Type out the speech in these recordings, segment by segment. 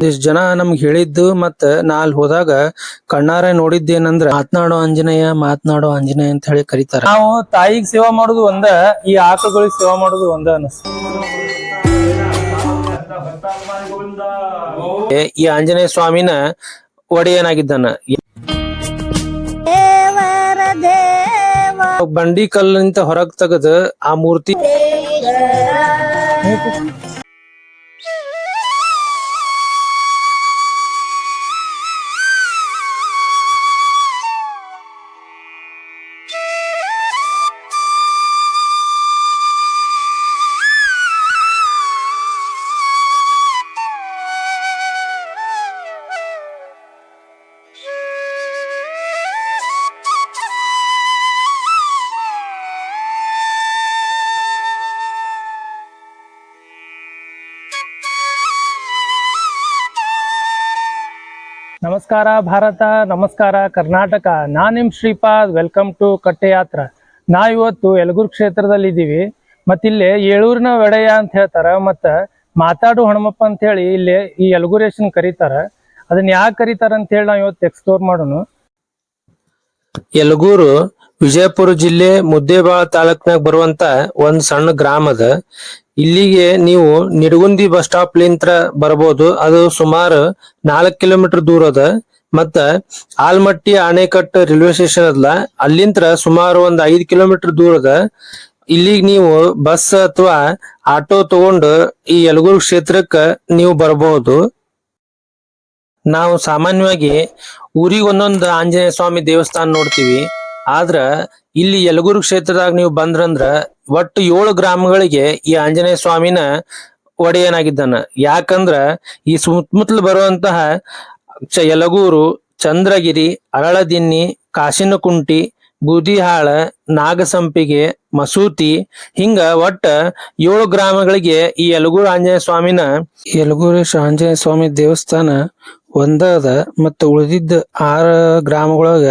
ಇಷ್ಟ್ ಜನ ನಮ್ಗೆ ಹೇಳಿದ್ದು ಮತ್ತ ನಾ ಅಲ್ಲಿ ಹೋದಾಗ ಕಣ್ಣಾರೆ ನೋಡಿದ್ದೇನಂದ್ರ ಮಾತನಾಡೋ ಆಂಜನೇಯ ಮಾತನಾಡೋ ಆಂಜನೇಯ ಅಂತ ಹೇಳಿ ಕರೀತಾರ. ನಾವು ತಾಯಿಗ್ ಸೇವಾ ಮಾಡೋದು ಒಂದ ಈ ಆಕಗಳಿಗೆ ಸೇವಾ ಮಾಡೋದು ಒಂದ ಏ ಈ ಆಂಜನೇಯ ಸ್ವಾಮಿನ ಒಡೆಯನಾಗಿದ್ದಾನ. ಬಂಡಿ ಕಲ್ಲಿಂದ ಹೊರಗ್ ತೆಗೆದು ಆ ಮೂರ್ತಿ ನಮಸ್ಕಾರ ಭಾರತ, ನಮಸ್ಕಾರ ಕರ್ನಾಟಕ. ನಾನು ನಿಮ್ ಶ್ರೀಪಾದ್ ವೆಲ್ಕಮ್ ಟು ಕಟ್ಟೆಯಾತ್ರ. ನಾ ಇವತ್ತು ಯಲಗುರ್ ಕ್ಷೇತ್ರದಲ್ಲಿ ಇದ್ದೀವಿ ಮತ್ತಿಲ್ಲಿ ಏಳೂರಿನ ಒಡೆಯ ಅಂತ ಹೇಳ್ತಾರ, ಮತ್ತ ಮಾತಾಡು ಹಣಮಪ್ಪ ಅಂತ ಹೇಳಿ ಇಲ್ಲಿ ಈ ಯಲಗುರೇಶನ್ ಕರೀತಾರ. ಅದನ್ನ ಯಾಕೆ ಕರೀತಾರ ಅಂತ ಹೇಳಿ ನಾವು ಇವತ್ತು ಎಕ್ಸ್ಪ್ಲೋರ್ ಮಾಡೋಣ. ಯಲಗೂರು, ವಿಜಯಪುರ ಜಿಲ್ಲೆ ಮುದ್ದೇಬಾಳ ತಾಲೂಕ್ನಾಗ ಬರುವಂತ ಒಂದ್ ಸಣ್ಣ ಗ್ರಾಮ ಅದ ಇಲ್ಲಿಗೆ ನೀವು ನಿಡಗುಂದಿ ಬಸ್ ಸ್ಟಾಪ್ ಲಿಂತ್ರ ಬರಬಹುದು ಅದು ಸುಮಾರು ನಾಲ್ಕು ಕಿಲೋಮೀಟರ್ ದೂರ ಅದ. ಮತ್ತ ಆಲ್ಮಟ್ಟಿ ಅಣೆಕಟ್ಟು ರೈಲ್ವೆ ಸ್ಟೇಷನ್ ಅದ್ಲ, ಅಲ್ಲಿಂತ್ರ ಸುಮಾರು ಒಂದ್ ಐದ್ ಕಿಲೋಮೀಟರ್ ದೂರ ಅದ. ಇಲ್ಲಿಗ್ ನೀವು ಬಸ್ ಅಥವಾ ಆಟೋ ತಗೊಂಡು ಈ ಯಲಗೂರು ಕ್ಷೇತ್ರಕ್ಕ ನೀವು ಬರಬಹುದು ನಾವು ಸಾಮಾನ್ಯವಾಗಿ ಊರಿಗೆ ಒಂದೊಂದು ಆಂಜನೇಯ ಸ್ವಾಮಿ ದೇವಸ್ಥಾನ ನೋಡ್ತೀವಿ. ಆದ್ರ ಇಲ್ಲಿ ಯಲಗೂರು ಕ್ಷೇತ್ರದಾಗ ನೀವು ಬಂದ್ರಂದ್ರ ಒಟ್ಟು ಏಳು ಗ್ರಾಮಗಳಿಗೆ ಈ ಆಂಜನೇಯ ಸ್ವಾಮಿನ ಒಡೆಯನಾಗಿದ್ದಾನ. ಯಾಕಂದ್ರ ಈ ಸುತ್ತಮುತ್ತಲು ಬರುವಂತಹ ಯಲಗೂರು, ಚಂದ್ರಗಿರಿ, ಅರಳದಿನ್ನಿ, ಕಾಶಿನಕುಂಟಿ ಬೂದಿಹಾಳ, ನಾಗಸಂಪಿಗೆ, ಮಸೂತಿ, ಹಿಂಗ ಒಟ್ಟ ಏಳು ಗ್ರಾಮಗಳಿಗೆ ಈ ಯಲಗೂರು ಆಂಜನೇಯ ಸ್ವಾಮಿನ ಯಲಗೂರು ಆಂಜನೇಯ ಸ್ವಾಮಿ ದೇವಸ್ಥಾನ ಒಂದ ಅದ ಮತ್ತ ಉಳಿದಿದ್ದ ಆರ ಗ್ರಾಮಗಳೊಳಗ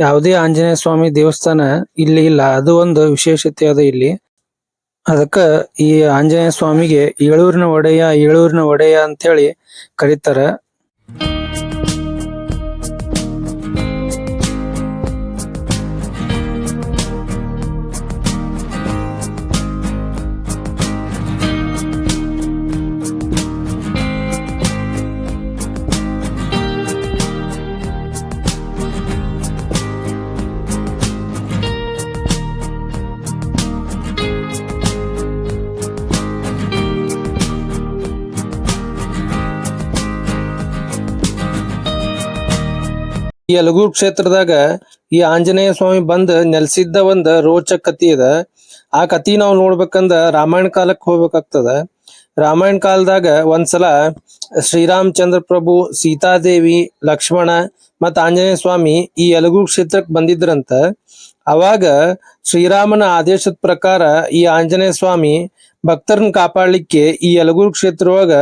ಯಾವುದೇ ಆಂಜನೇಯ ಸ್ವಾಮಿ ದೇವಸ್ಥಾನ ಇಲ್ಲಿ ಇಲ್ಲ. ಅದು ಒಂದು ವಿಶೇಷತೆ ಅದ ಇಲ್ಲಿ. ಅದಕ್ಕ ಈ ಆಂಜನೇಯ ಸ್ವಾಮಿಗೆ ಏಳೂರಿನ ಒಡೆಯ ಏಳೂರಿನ ಒಡೆಯ ಅಂತ ಹೇಳಿ ಕರೀತಾರ. ಈ ಕ್ಷೇತ್ರದಾಗ ಈ ಆಂಜನೇಯ ಸ್ವಾಮಿ ಬಂದ್ ನೆಲೆಸಿದ್ದ ಒಂದ್ ರೋಚಕ ಕತಿ ಅದ. ಆ ಕತಿ ನಾವು ನೋಡ್ಬೇಕಂದ್ರ ರಾಮಾಯಣ ಕಾಲಕ್ಕೆ ಹೋಗ್ಬೇಕಾಗ್ತದ. ರಾಮಾಯಣ ಕಾಲದಾಗ ಒಂದ್ಸಲ ಶ್ರೀರಾಮಚಂದ್ರ ಪ್ರಭು, ಸೀತಾದೇವಿ, ಲಕ್ಷ್ಮಣ ಮತ್ತ ಆಂಜನೇಯ ಸ್ವಾಮಿ ಈ ಯಲಗೂರ್ ಕ್ಷೇತ್ರಕ್ಕೆ ಬಂದಿದ್ರಂತ. ಅವಾಗ ಶ್ರೀರಾಮನ ಆದೇಶದ ಪ್ರಕಾರ ಈ ಆಂಜನೇಯ ಸ್ವಾಮಿ ಭಕ್ತರನ್ನ ಕಾಪಾಡ್ಲಿಕ್ಕೆ ಈ ಯಲಗೂರು ಕ್ಷೇತ್ರ ಒಳಗ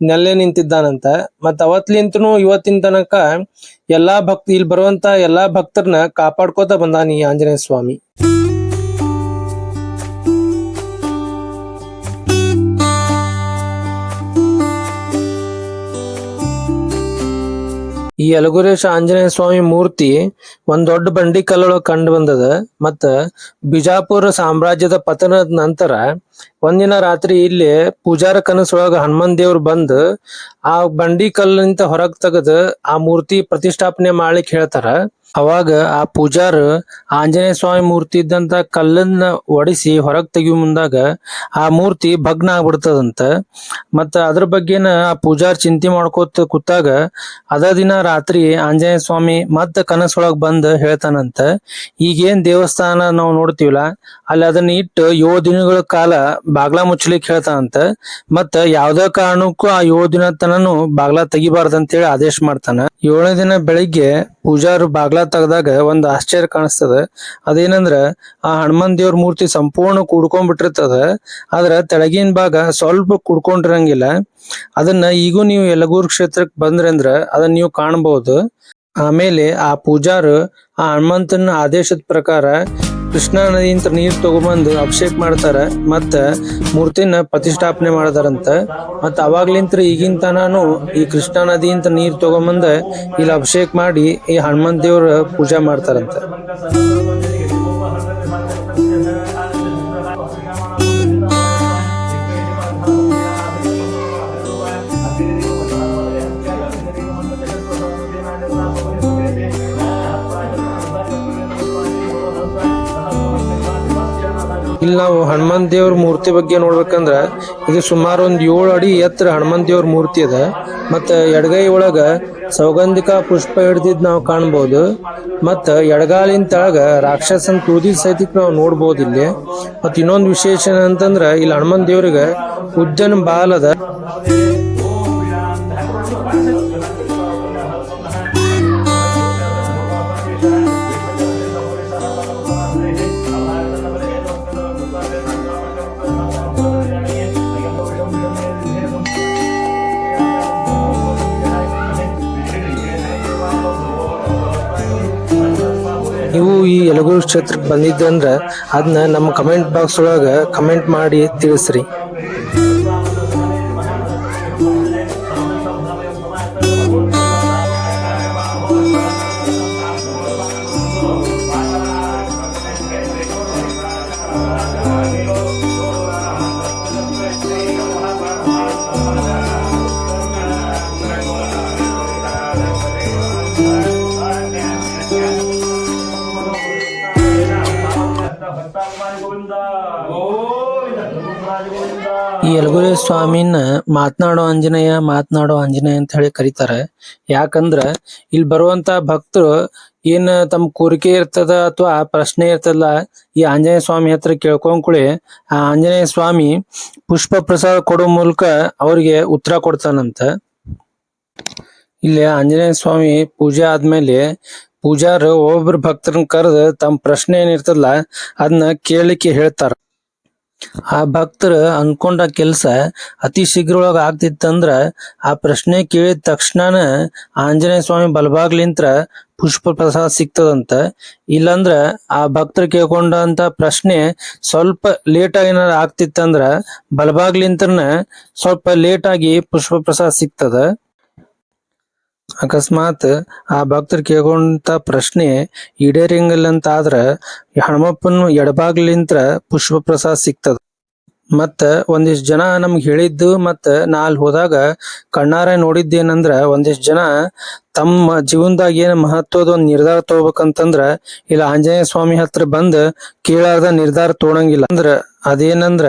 ನೆಲೆ ನಿಂತಿದ್ದಾನಂತ. ಮತ್ತ ಅವತ್ಲಿಂತನು ಇವತ್ತಿನ ತನಕ ಎಲ್ಲಾ ಭಕ್ತ ಇಲ್ಲಿ ಬರುವಂತ ಎಲ್ಲಾ ಭಕ್ತರನ್ನ ಕಾಪಾಡ್ಕೋತ ಬಂದಾನ ಈ ಆಂಜನೇಯ ಸ್ವಾಮಿ. ಈ ಯಲಗುರೇಶ ಆಂಜನೇಯ ಸ್ವಾಮಿ ಮೂರ್ತಿ ಒಂದ್ ದೊಡ್ಡ ಬಂಡಿ ಕಲ್ಲೊಳಗ ಕಂಡು ಬಂದದ. ಮತ್ತ ಬಿಜಾಪುರ ಸಾಮ್ರಾಜ್ಯದ ಪತನದ ನಂತರ ಒಂದಿನ ರಾತ್ರಿ ಇಲ್ಲಿ ಪೂಜಾರ ಕನಸೊಳಗ ಹನುಮನ್ ದೇವ್ರು ಬಂದ್ ಆ ಬಂಡಿ ಕಲ್ಲಿಂದ ಹೊರಗ್ ತೆಗದ್ ಆ ಮೂರ್ತಿ ಪ್ರತಿಷ್ಠಾಪನೆ ಮಾಡ್ಲಿಕ್ಕೆ ಹೇಳ್ತಾರ. ಅವಾಗ ಆ ಪೂಜಾರ ಆಂಜನೇಯ ಸ್ವಾಮಿ ಮೂರ್ತಿ ಇದ್ದಂತ ಕಲ್ಲನ್ನ ಒಡಿಸಿ ಹೊರಗ್ ತೆಗಿಯೋ ಮುಂದಾಗ ಆ ಮೂರ್ತಿ ಭಗ್ನ ಆಗ್ಬಿಡ್ತದಂತ. ಮತ್ತ ಅದ್ರ ಬಗ್ಗೆನ ಆ ಪೂಜಾರ್ ಚಿಂತೆ ಮಾಡ್ಕೋತ ಕೂತಾಗ ಅದ ದಿನ ರಾತ್ರಿ ಆಂಜನೇಯ ಸ್ವಾಮಿ ಮತ್ತ ಕನಸೊಳಗ್ ಬಂದ್ ಹೇಳ್ತಾನಂತ. ಈಗೇನ್ ದೇವಸ್ಥಾನ ನಾವು ನೋಡ್ತೀವಲ್ಲ, ಅಲ್ಲಿ ಅದನ್ನ ಇಟ್ಟು ಏಳು ದಿನಗಳ ಕಾಲ ಬಾಗ್ಲಾ ಮುಚ್ಚಲಿಕ್ಕೆ ಹೇಳ್ತಾನಂತ. ಮತ್ತ ಯಾವ್ದೇ ಕಾರಣಕ್ಕೂ ಆ ಏಳು ದಿನ ತನನು ಬಾಗ್ಲಾ ತೆಗಿಬಾರ್ದಂತೇಳಿ ಆದೇಶ ಮಾಡ್ತಾನ. ಏಳನೇ ದಿನ ಬೆಳಿಗ್ಗೆ ಪೂಜಾರು ಬಾಗ್ಲಾ ತೆಗ್ದಾಗ ಒಂದು ಆಶ್ಚರ್ಯ ಕಾಣಿಸ್ತದ. ಅದೇನಂದ್ರ, ಆ ಹನುಮಾನ್ ದೇವ್ರ ಮೂರ್ತಿ ಸಂಪೂರ್ಣ ಕುಡ್ಕೊಂಡ್ಬಿಟ್ಟಿರ್ತದ. ಆದ್ರ ತೆಳಗಿನ ಭಾಗ ಸ್ವಲ್ಪ ಕುಡ್ಕೊಂಡಿರಂಗಿಲ್ಲ. ಅದನ್ನ ಈಗೂ ನೀವು ಯಲಗೂರ್ ಕ್ಷೇತ್ರಕ್ಕೆ ಬಂದ್ರಿ ಅಂದ್ರ ಅದನ್ನ ನೀವು ಕಾಣಬಹುದು ಆಮೇಲೆ ಆ ಪೂಜಾರು ಆ ಹನುಮಂತನ ಆದೇಶದ ಪ್ರಕಾರ ಕೃಷ್ಣಾ ನದಿಯಿಂದ ನೀರ್ ತಗೊಂಬಂದು ಅಭಿಷೇಕ ಮಾಡ್ತಾರ. ಮತ್ತ ಮೂರ್ತಿನ ಪ್ರತಿಷ್ಠಾಪನೆ ಮಾಡ್ತಾರಂತ. ಮತ್ತ ಅವಾಗ್ಲಿಂತ್ರ ಈಗಿನ ತನಾನು ಈ ಕೃಷ್ಣಾ ನದಿಯಿಂದ ನೀರ್ ತಗೊಂಬಂದ ಇಲ್ಲಿ ಅಭಿಷೇಕ ಮಾಡಿ ಈ ಹನುಮಂತ ದೇವ್ರ ಪೂಜಾ ಮಾಡ್ತಾರಂತ. ಇಲ್ಲಿ ನಾವು ಹನುಮಂತ ದೇವ್ರ ಮೂರ್ತಿ ಬಗ್ಗೆ ನೋಡ್ಬೇಕಂದ್ರ ಇದು ಸುಮಾರು ಒಂದ್ ಏಳು ಅಡಿ ಎತ್ತರ ಹನುಮಾನ್ ದೇವ್ರ ಮೂರ್ತಿ ಅದ ಮತ್ತ ಎಡಗೈ ಒಳಗ ಸೌಗಂಧಿಕ ಪುಷ್ಪ ಹಿಡ್ದಿದ್ ನಾವು ಕಾಣ್ಬೋದು. ಮತ್ತ ಎಡಗಾಲಿನ ತಳಗ ರಾಕ್ಷಸನ್ ತೂದಿದ ಸಹಿತ ನಾವು ನೋಡ್ಬೋದು ಇಲ್ಲಿ. ಮತ್ತ ಇನ್ನೊಂದ್ ವಿಶೇಷ ಅಂತಂದ್ರ ಇಲ್ಲಿ ಹನುಮಂತ ದೇವ್ರಿಗೆ ಉದ್ದನ ಬಾಲ್ ಅದ. ಕ್ಷೇತ್ರಕ್ಕೆ ಬಂದಿದ್ದಂದ್ರ ಅದನ್ನ ನಮ್ಮ ಕಮೆಂಟ್ ಬಾಕ್ಸ್ ಒಳಗ ಕಮೆಂಟ್ ಮಾಡಿ ತಿಳಿಸ್ರಿ. ಈ ಯಲಗುರಿ ಸ್ವಾಮಿನ ಮಾತನಾಡೋ ಆಂಜನೇಯ ಮಾತನಾಡೋ ಆಂಜನೇಯ ಅಂತ ಹೇಳಿ ಕರೀತಾರ. ಯಾಕಂದ್ರ ಇಲ್ಲಿ ಬರುವಂತ ಭಕ್ತರು ಏನ್ ತಮ್ಮ ಕೋರಿಕೆ ಇರ್ತದ ಅಥವಾ ಪ್ರಶ್ನೆ ಇರ್ತದಲ್ಲ ಈ ಆಂಜನೇಯ ಸ್ವಾಮಿ ಹತ್ರ ಕೇಳ್ಕೊಂಡ್ಕುಳಿ ಆ ಆಂಜನೇಯ ಸ್ವಾಮಿ ಪುಷ್ಪ ಪ್ರಸಾದ ಕೊಡೋ ಮೂಲಕ ಅವ್ರಿಗೆ ಉತ್ತರ ಕೊಡ್ತಾನಂತ. ಇಲ್ಲಿ ಆಂಜನೇಯ ಸ್ವಾಮಿ ಪೂಜೆ ಆದ್ಮೇಲೆ ಪೂಜಾರು ಒಬ್ಬೊಬ್ರು ಭಕ್ತರನ್ನ ಕರೆದು ತಮ್ಮ ಪ್ರಶ್ನೆ ಏನಿರ್ತದಲ್ಲ ಅದನ್ನ ಕೇಳಲಿಕ್ಕೆ ಹೇಳ್ತಾರ. ಆ ಭಕ್ತರು ಅನ್ಕೊಂಡ ಕೆಲಸ ಅತಿ ಶೀಘ್ರೊಳಗ ಆಗ್ತಿತ್ತಂದ್ರ ಆ ಪ್ರಶ್ನೆ ಕೇಳಿದ ತಕ್ಷಣನ ಆಂಜನೇಯ ಸ್ವಾಮಿ ಬಲಭಾಗ್ಲಿಂತ್ರ ಪುಷ್ಪ ಪ್ರಸಾದ ಸಿಗ್ತದಂತ. ಇಲ್ಲಂದ್ರ ಆ ಭಕ್ತರು ಕೇಳ್ಕೊಂಡಂತ ಪ್ರಶ್ನೆ ಸ್ವಲ್ಪ ಲೇಟ್ ಆಗಿ ಏನಾರ ಆಗ್ತಿತ್ತಂದ್ರ ಬಲಭಾಗ್ಲಿಂತ್ರನ ಸ್ವಲ್ಪ ಲೇಟ್ ಆಗಿ ಪುಷ್ಪ ಪ್ರಸಾದ ಸಿಗ್ತದ. ಅಕಸ್ಮಾತ್ ಆ ಭಕ್ತರು ಕೇಳ್ಕೊಂತ ಪ್ರಶ್ನೆ ಈಡೇರಿಂಗಿಲ್ಲ ಅಂತ ಆದ್ರ ಹನುಮಪ್ಪನ ಎಡಬಾಗ್ಲಿಂತ್ರ ಪುಷ್ಪ ಪ್ರಸಾದ ಸಿಗ್ತದ. ಮತ್ತ ಒಂದಿಷ್ಟ್ ಜನ ನಮ್ಗ್ ಹೇಳಿದ್ದು ಮತ್ತ ನಾ ಅಲ್ಲಿ ಹೋದಾಗ ಕಣ್ಣಾರೆ ನೋಡಿದ್ದೇನಂದ್ರ ಒಂದಿಷ್ಟ್ ಜನ ತಮ್ಮ ಜೀವನದಾಗ ಏನ್ ಮಹತ್ವದ ಒಂದ್ ನಿರ್ಧಾರ ತಗೋಬೇಕಂತಂದ್ರ ಇಲ್ಲ ಆಂಜನೇಯ ಸ್ವಾಮಿ ಹತ್ರ ಬಂದ್ ಕೇಳಾರ್ದ ನಿರ್ಧಾರ ತೋಡಂಗಿಲ್ಲ ಅಂದ್ರ ಅದೇನಂದ್ರ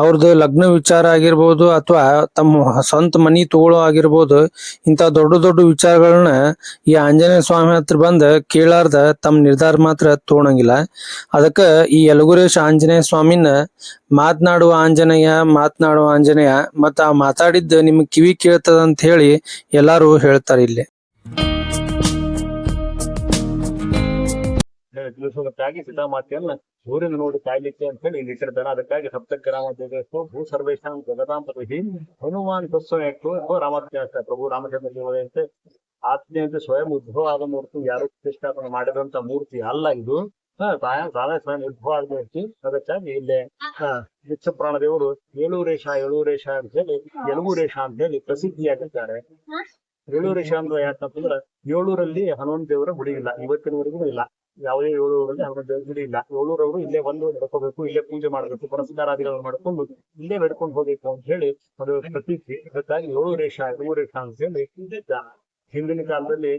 ಅವ್ರದ್ದು ಲಗ್ನ ವಿಚಾರ ಆಗಿರ್ಬೋದು ಅಥವಾ ತಮ್ಮ ಸ್ವಂತ ಮನಿ ತಗೊಳ್ಳೋ ಆಗಿರ್ಬೋದು ಇಂಥ ದೊಡ್ಡ ದೊಡ್ಡ ವಿಚಾರಗಳನ್ನ ಈ ಆಂಜನೇಯ ಸ್ವಾಮಿ ಹತ್ರ ಬಂದ ಕೇಳಾರ್ದ ತಮ್ಮ ನಿರ್ಧಾರ ಮಾತ್ರ ತಗೊಳಂಗಿಲ್ಲ. ಅದಕ್ಕ ಈ ಯಲಗುರೇಶ ಆಂಜನೇಯ ಸ್ವಾಮಿನ ಮಾತನಾಡುವ ಆಂಜನೇಯ ಮಾತನಾಡುವ ಆಂಜನೇಯ ಮತ್ತ ಆ ಮಾತಾಡಿದ್ದ ನಿಮ್ ಕಿವಿ ಕೇಳ್ತದ ಅಂತ ಹೇಳಿ ಎಲ್ಲಾರು ಹೇಳ್ತಾರೆ ಇಲ್ಲಿ. ತಿಳಿಸುವುದಕ್ಕಾಗಿ ಸೀತಾಮಾತೆಯನ್ನ ಸೂರ್ಯನ ನೋಡಿ ಕಾಯ್ಲಿಕ್ಕೆ ಅಂತ ಹೇಳಿ ಇಲ್ಲಿ ಇಟ್ಟಿರ್ತಾನೆ ಅದಕ್ಕಾಗಿ ಸಪ್ತಗ್ರಾಮ ಗ್ರಾಮ ಭೂ ಸರ್ವೇಶಾಂ ಜಗದಾಂಪತಿ ಹನುಮಾನ್ ತತ್ವ ರಾಮಚಂದ್ರ ಪ್ರಭು ರಾಮಚಂದ್ರ ದೇವರಂತೆ ಆತ್ಮೀಯಂತೆ ಸ್ವಯಂ ಉದ್ಭವ ಆದ ಮೂರ್ತಿ ಯಾರು ಪ್ರತಿಷ್ಠಾಪನೆ ಮಾಡಿದಂತ ಮೂರ್ತಿ ಅಲ್ಲ ಇದು. ತಾನೇ ಸ್ವಯಂ ಉದ್ಭವ ಆದ ಮೂರ್ತಿ. ಅದಕ್ಕಾಗಿ ಇಲ್ಲೇ ಪ್ರಾಣ ವಿಚ್ಚ ಪ್ರಾಣ ದೇವರು ಏಳು ರೇಷ ಅಂತ ಹೇಳಿ ಎಲುಗುರೇಶ ಅಂತ ಹೇಳಿ ಪ್ರಸಿದ್ಧಿಯಾಗಿದ್ದಾರೆ. ಏಳೂರೇಶ ಅಂದ್ರೆ ಯಾಕಂತಂದ್ರ ಏಳೂರಲ್ಲಿ ಹನುಮಂತ ದೇವರ ಗುಡಿ ಇಲ್ಲ ಇವತ್ತಿನವರೆಗೂ ಇಲ್ಲ. ಯಾವುದೇ ಏಳೂರಲ್ಲಿ ಅವರ ದೇವಸ್ಥಾನ ಇಲ್ಲ ಏಳೂರವರು ಇಲ್ಲೇ ಬಂದು ನಡ್ಕೋಬೇಕು, ಇಲ್ಲೇ ಪೂಜೆ ಮಾಡಬೇಕು ಪುರಸ್ಕಾರಾದಿಗಳನ್ನು ಮಾಡ್ಕೊಂಡು ಇಲ್ಲೇ ನಡ್ಕೊಂಡು ಹೋಗ್ಬೇಕು ಅಂತ ಹೇಳಿ ಒಂದು ಪ್ರತೀತಿ ಅದಕ್ಕಾಗಿ ಏಳೂರೇಶ ಏಳೂರೇಶ ಅಂತ ಹೇಳಿ. ಹಿಂದಿನ ಕಾಲದಲ್ಲಿ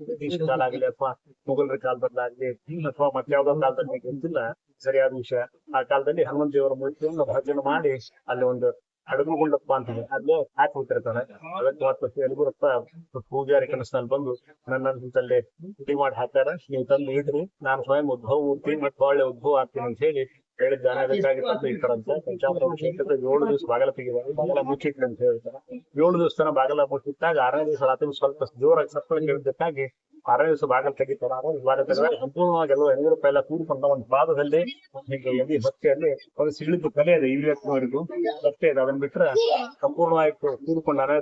ಬ್ರಿಟಿಷ್ ಕಾಲ ಆಗಲಿ ಅಥವಾ ಮೊಘಲರ ಕಾಲದಲ್ಲಾಗ್ಲಿ ಅಥವಾ ಮತ್ತೆ ಯಾವ್ದೋ ಕಾಲದಲ್ಲಿ ಗೊತ್ತಿಲ್ಲ, ಸರಿಯಾದ ವಿಷಯ ಆ ಕಾಲದಲ್ಲಿ ಹನುಮಂತ ದೇವರ ಮೂರ್ತಿಯನ್ನು ಭಜನೆ ಮಾಡಿ ಅಲ್ಲಿ ಒಂದು ಹಡಗುಗುಂಡಪ್ಪ ಅಂತ ಅಲ್ಲೇ ಹಾಕಿ ಹೋಗ್ತಿರ್ತಾನೆ. ಅದಕ್ಕೆ ಮತ್ತೆ ಎಲ್ಗುರಪ್ಪ ಪೂಜಾರಿ ಕನಸಿನಲ್ಲಿ ಬಂದು ನನ್ನ ಅಲ್ಲಿ ಮಾಡಿ ಹಾಕ್ತಾರ. ನೀವು ತಂದು ಇಡ್ರಿ. ನಾನು ಸ್ವಯಂ ಉದ್ಭವ ಮೂರ್ತಿ ಮತ್ತೆ ಒಳ್ಳೆ ಉದ್ಭವ ಆಗ್ತೀನಿ ಅಂತ ಹೇಳಿ ಹೇಳಿದ್ದಾನೆ ಅದಕ್ಕಾಗಿ ಈ ಇಟ್ಟರಂತೆ ಪಂಚಾಮೃತ ಅಭಿಷೇಕದ ಏಳು ದಿವಸ ಬಾಗಲ ತೆಗಿಬಾರ್ದು ಬಾಗಲ ಮುಚ್ಚಿಟ್ರಿ ಅಂತ ಹೇಳ್ತಾರೆ. ಏಳು ದಿವಸ ತನ ಬಾಗಲ ಮುಚ್ಚಿಟ್ಟಾಗ ಆರನೇ ದಿವಸ ರಾತ್ರಿ ಸ್ವಲ್ಪ ಜೋರಾಗಿ ಸಪ್ಪಳ ಹೇಳಿದ್ದಕ್ಕಾಗಿ ಆರನೇ ದಿವಸ ಬಾಗಲ ತೆಗಿತಾರೆ. ಆರನೇ ಬಾಗಲ ತೆಗೆದಾಗ ಸಂಪೂರ್ಣವಾಗಿ ಎಲ್ಲ ಹೆಂಗರು ಎಲ್ಲ ಕೂಡಿಕೊಂಡ ಒಂದು ಪಾದದಲ್ಲಿ ಹೀಗೆ ಒಂದು ಸಿಳಿದು ಕಲೆ ಇದೆ ಇವತ್ತಿನವರೆಗೂ ಹೊಟ್ಟೆ ಇದೆ ಅದನ್ನ ಬಿಟ್ರೆ ಸಂಪೂರ್ಣವಾಗಿ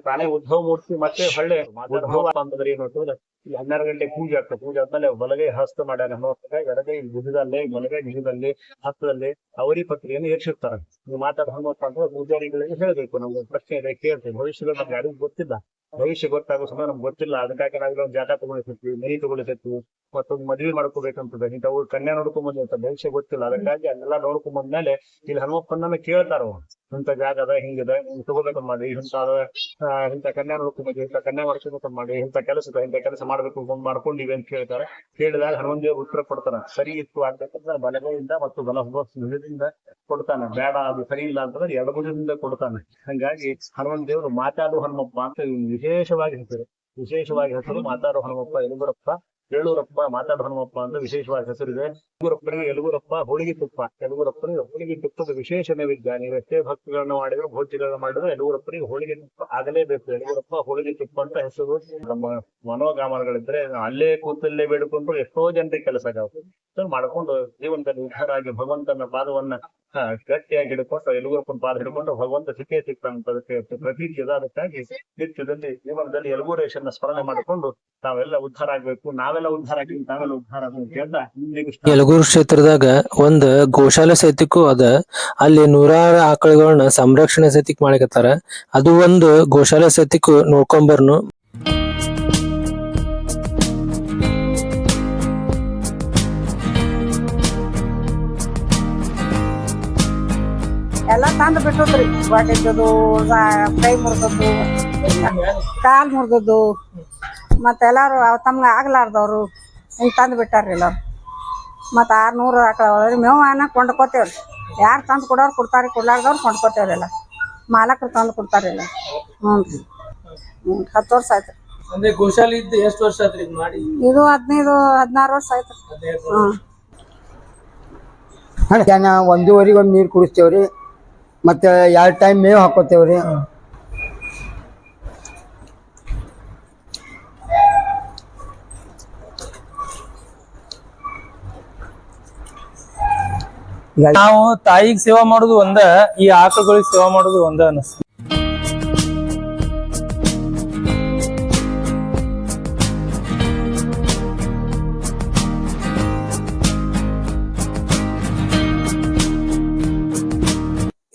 ತಾನೇ ಉದ್ಭವ ಮೂರ್ತಿ ಮತ್ತೆ ಹೊಳ್ಳೆ ಉದ್ಭವ ಅಂತಂದ್ರೆ ಏನು ಅಂತಂದ್ರೆ ಇಲ್ಲಿ ಹನ್ನೆರಡು ಗಂಟೆ ಪೂಜೆ ಆಗ್ತದೆ. ಪೂಜೆ ಆದ್ಮೇಲೆ ಬಲಗೈ ಹಸ್ತ ಮಾಡ್ಯಾರ ಎಡಗೈ ಭುಜದಲ್ಲಿ ಬಲಗೈ ಭುಜದಲ್ಲಿ ಹಸ್ತದಲ್ಲಿ ಅವರಿ ಪತ್ರಿಯನ್ನು ಏರ್ಸಿರ್ತಾರೆ. ನೀವು ಮಾತಾಡ ಹನುಮಂತ ಅಂದ್ರೆ ಪೂಜಾರಿಗಳಿಗೆ ಹೇಳ್ಬೇಕು ನಮ್ಗೆ ಪ್ರಶ್ನೆ ಇದೆ, ಕೇಳ್ತೇವೆ. ಭವಿಷ್ಯಗಳು ನಮ್ಗೆ ಯಾರಿಗೂ ಗೊತ್ತಿಲ್ಲ. ಭವಿಷ್ಯ ಗೊತ್ತಾಗೋ ಸಮಯ ನಮ್ಗೆ ಗೊತ್ತಿಲ್ಲ. ಅದಕ್ಕಾಗಿ ನಾವೆಲ್ಲ ಒಂದು ಜಾಗ ತಗೊಳಿಸಿರ್ತೀವಿ ಮನಿ ತಗೊಳಿಸಿರ್ತೀವಿ ಮತ್ತೊಂದು ಮದುವೆ ಮಾಡ್ಕೋಬೇಕಂತದ. ಅವ್ರು ಕನ್ಯಾ ನೋಡ್ಕೊಂಡ್ ಅಂತ ಭವಿಷ್ಯ ಗೊತ್ತಿಲ್ಲ. ಅದಕ್ಕಾಗಿ ಅದನ್ನೆಲ್ಲ ನೋಡ್ಕೊಂಡ್ ಬಂದ್ಮೇಲೆ ಇಲ್ಲಿ ಹನುಮಪ್ಪನ ಕೇಳ್ತಾರ ಇಂಥ ಜಾಗ ಅದ ಹಿಂಗಿದೆ ಹಿಂಗ್ ತಗೋಬೇಕಂತ ಮಾಡಿ, ಇಂಥ ಇಂಥ ಕನ್ಯಾ ನೋಡ್ಕೊಂಡ್ ಇಂಥ ಕನ್ಯಾ ಮಾಡ್ಕೋಬೇಕಂತ ಮಾಡಿ, ಇಂಥ ಕೆಲಸ ಇಂಥ ಕೆಲಸ ಮಾಡ್ಬೇಕು ಬಂದ್ ಮಾಡ್ಕೊಂಡಿವಿ ಅಂತ ಕೇಳ್ತಾರೆ. ಕೇಳಿದಾಗ ಹನುಮನ್ ದೇವ್ರು ಉತ್ತರ ಕೊಡ್ತಾರ. ಸರಿ ಇತ್ತು ಆಗ್ಬೇಕಂದ್ರೆ ಬಲಗೈಯಿಂದ ಮತ್ತು ಬಲ ಭುಜದಿಂದ ಕೊಡ್ತಾನೆ. ಬೇಡ, ಅದು ಸರಿ ಇಲ್ಲ ಅಂತಂದ್ರೆ ಎಡಭುಜದಿಂದ ಕೊಡ್ತಾನೆ. ಹಂಗಾಗಿ ಹನುಮನ್ ದೇವ್ರು ಮಾತಾಡು ಹನುಮಪ್ಪ ಅಂತ ವಿಶೇಷವಾಗಿ ಹೆಸರು. ವಿಶೇಷವಾಗಿ ಹೆಸರು ಮಾತಾಡು ಹನುಮಪ್ಪ ಎಲುಗುರಪ್ಪ ಏಳೂರಪ್ಪ ಮಾತಾಡ ಹನುಮಪ್ಪ ವಿಶೇಷವಾದ ಹೆಸರು ಹೆಸರಿದೆ. ಯಲಗೂರಪ್ಪನಿಗೆ ಯಲಗೂರಪ್ಪ ಹೋಳಿಗೆ ತುಪ್ಪ ಯಲಗೂರಪ್ಪನಿಗೆ ಹೋಳಿಗೆ ತುಪ್ಪದ ವಿಶೇಷ ನೈವೇದ್ಯ ನೀವು ಎಷ್ಟೇ ಭಕ್ತಿಗಳನ್ನ ಮಾಡಿದ್ರು ಭೋಜನಗಳನ್ನ ಮಾಡಿದ್ರು. ಯಲಗೂರಪ್ಪನಿಗೆ ಹೋಳಿಗೆ ತುಪ್ಪ ಆಗಲೇಬೇಕು. ಯಲಗೂರಪ್ಪ ಹೋಳಿಗೆ ತುಪ್ಪ ಅಂತ ಹೆಸರು. ನಮ್ಮ ಮನೋಗಾಮನಗಳಿದ್ರೆ ಅಲ್ಲೇ ಕೂತಲ್ಲೇ ಬೇಡಿಕೊಂಡು ಎಷ್ಟೋ ಜನರಿಗೆ ಕೆಲಸ ಆಗುತ್ತೆ ಮಾಡ್ಕೊಂಡು ಜೀವನದಲ್ಲಿ ಉದ್ಧಾರ ಆಗಿ ಭಗವಂತನ ಪಾದವನ್ನ ಗಟ್ಟಿಯಾಗಿ ಹಿಡ್ಕೊಂಡು ಯಲಗೂರಪ್ಪನ ಪಾದ ಹಿಡ್ಕೊಂಡು ಭಗವಂತ ಸಿಕ್ಕೇ ಸಿಗ್ತಾನಂತ ಅದಕ್ಕೆ ಪ್ರತೀತಿ ಅದ. ಅದಕ್ಕಾಗಿ ನಿತ್ಯದಲ್ಲಿ, ಜೀವನದಲ್ಲಿ ಯಲಗೂರೇಶನ್ನ ಸ್ಮರಣೆ ಮಾಡಿಕೊಂಡು ನಾವೆಲ್ಲ ಉದ್ಧಾರ ಆಗ್ಬೇಕು. ನಾವೆಲ್ಲ ಉದ್ಧಾರ ಆಗಿ ನಾವೆಲ್ಲ ಉದ್ಧಾರ ಅಂತ ಹೇಳ್ತಾ ಯಲಗೂರು ಕ್ಷೇತ್ರದಾಗ ಒಂದ್ ಗೋಶಾಲೆ ಸಹಿತಕ್ಕೂ ಅದ. ಅಲ್ಲಿ ನೂರಾರು ಆಕಳುಗಳನ್ನ ಸಂರಕ್ಷಣೆ ಸಹಿತಕ್ ಮಾಡಕತ್ತಾರ. ಅದು ಒಂದು ಗೋಶಾಲೆ ಸಹಿತಕ್ಕೂ ನೋಡ್ಕೊಂಬರ್ನು. ಎಲ್ಲ ತಂದು ಬಿಟ್ಟದ್ರಿ. ಬಾಟಿದ್ದು ಕೈ ಮುರಿದದ್ದು ಕಾಲ್ ಮುರಿದದ್ದು. ಮತ್ತೆಲ್ಲಾರು ತಮ್ಗೆ ಆಗ್ಲಾರ್ದವ್ರು ಹಿಂಗೆ ತಂದು ಬಿಟ್ಟಾರ್ರಿ ಎಲ್ಲರು. ಮತ್ತು ಆರ್ನೂರು ಆಕಳವ್ರಿ ಮೇವು ಅನ್ನ ಕೊಂಡ್ಕೋತೇವ್ರಿ ಯಾರು ತಂದು ಕೊಡೋರು ಕೊಡ್ತಾರೆ ಕೊಡ್ಲಾರ್ದವ್ರು ಕೊಂಡ್ಕೋತೇವ್ರಿ ಎಲ್ಲ. ಮಾಲಕರು ತಂದು ಕೊಡ್ತಾರೆ ಎಲ್ಲ. ಹ್ಞೂ ರೀ. ಹ್ಞೂ ಹತ್ತು ವರ್ಷ ಆಯ್ತು. ಅಂದ್ರೆ ಗೋಶಾಲೆ ಇದ್ದು ಎಷ್ಟು ವರ್ಷ ಆತ್ರಿ ಇದ್ ಮಾಡಿ? ಇದು ಹದಿನೈದು ಹದಿನಾರು ವರ್ಷ ಆಯ್ತು. ಹ್ಞೂ ಒಂದೂವರೆಗೆ ಒಂದು ನೀರು ಕುಡಿಸ್ತೇವ್ರಿ. ಮತ್ತೆ ಎರಡು ಟೈಮ್ ಮೇವು ಹಾಕೋತೇವ್ರಿ. ನಾವು ತಾಯಿಗ್ ಸೇವಾ ಮಾಡೋದು ಒಂದ ಈ ಆಕಳುಗಳಿಗೆ ಸೇವಾ ಮಾಡೋದು ಒಂದ ಅನಸ್ತು.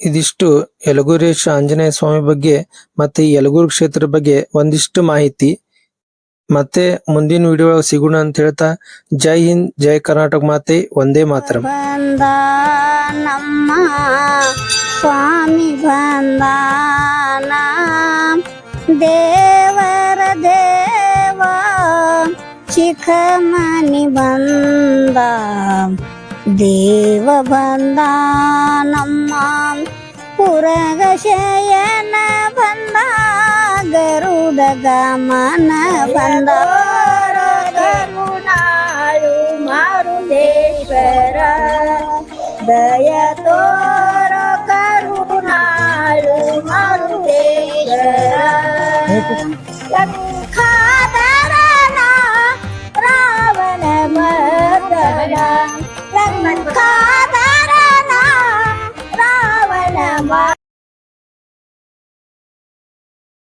ಇದಿಷ್ಟು ಯಲಗೂರೇಶ್ ಆಂಜನೇಯ ಸ್ವಾಮಿ ಬಗ್ಗೆ ಮತ್ತೆ ಈ ಯಲಗೂರು ಕ್ಷೇತ್ರ ಬಗ್ಗೆ ಒಂದಿಷ್ಟು ಮಾಹಿತಿ. ಮತ್ತೆ ಮುಂದಿನ ವಿಡಿಯೋ ಸಿಗೋಣ ಅಂತ ಹೇಳ್ತಾ, ಜೈ ಹಿಂದ್, ಜೈ ಕರ್ನಾಟಕ ಮಾತೆ, ಒಂದೇ ಮಾತ್ರ. ನಮ್ಮ ಸ್ವಾಮಿ ಬಂದಾನ ದೇವರ ದೇವ, ಚಿಕ್ಕಮನಿ ಬಂದ, ದೇವ ಬಂದ ನಮ್ಮ ಪುರಗ ಶಯನ ಬಂದ. ಗರುಡ ಗಮನ ಬಂದ ಕರುಣಾಳು ಮಾರುದೇಶ್ವರ ದಯ ತೋರ ಕರುಣಾಳು ಮಾರುದೇಶ್ವರ